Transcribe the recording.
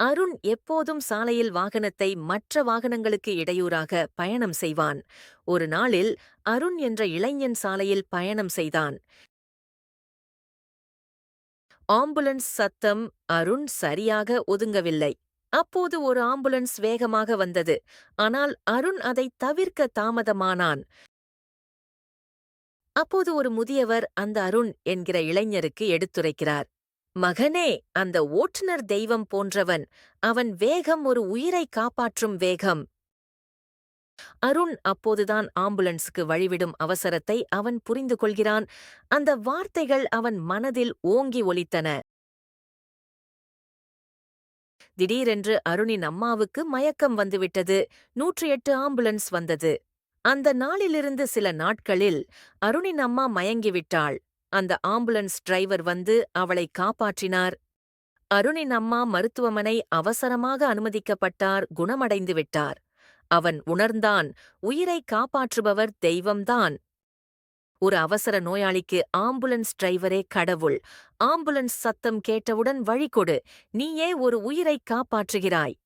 அருண் எப்போதும் சாலையில் வாகனத்தை மற்ற வாகனங்களுக்கு இடையூறாக பயணம் செய்வான். ஒரு நாளில் அருண் என்ற இளைஞன் சாலையில் பயணம் செய்தான். ஆம்புலன்ஸ் சத்தம் அருண் சரியாக ஒதுங்கவில்லை. அப்போது ஒரு ஆம்புலன்ஸ் வேகமாக வந்தது. ஆனால் அருண் அதை தவிர்க்க தாமதமானான். அப்போது ஒரு முதியவர் அந்த அருண் என்கிற இளைஞருக்கு எடுத்துரைக்கிறார். மகனே அந்த ஓட்டுநர் தெய்வம் போன்றவன் அவன் வேகம் ஒரு உயிரை காப்பாற்றும் வேகம். அருண் அப்போதுதான் ஆம்புலன்ஸுக்கு வழிவிடும் அவசரத்தை அவன் புரிந்து கொள்கிறான். அந்த வார்த்தைகள் அவன் மனதில் ஓங்கி ஒலித்தன. திடீரென்று அருணின் அம்மாவுக்கு மயக்கம் வந்துவிட்டது. நூற்றி எட்டு ஆம்புலன்ஸ் வந்தது. அந்த நாளிலிருந்து சில நாட்களில் அருணின் அம்மா மயங்கிவிட்டாள். அந்த ஆம்புலன்ஸ் டிரைவர் வந்து அவளை காப்பாற்றினார். அருணின் அம்மா மருத்துவமனை அவசரமாக அனுமதிக்கப்பட்டார் குணமடைந்து விட்டார். அவன் உணர்ந்தான் உயிரை காப்பாற்றுபவர் தெய்வம்தான் ஒரு அவசர நோயாளிக்கு ஆம்புலன்ஸ் டிரைவரே கடவுள். ஆம்புலன்ஸ் சத்தம் கேட்டவுடன் வழிகொடு நீயே ஒரு உயிரை காப்பாற்றுகிறாய்.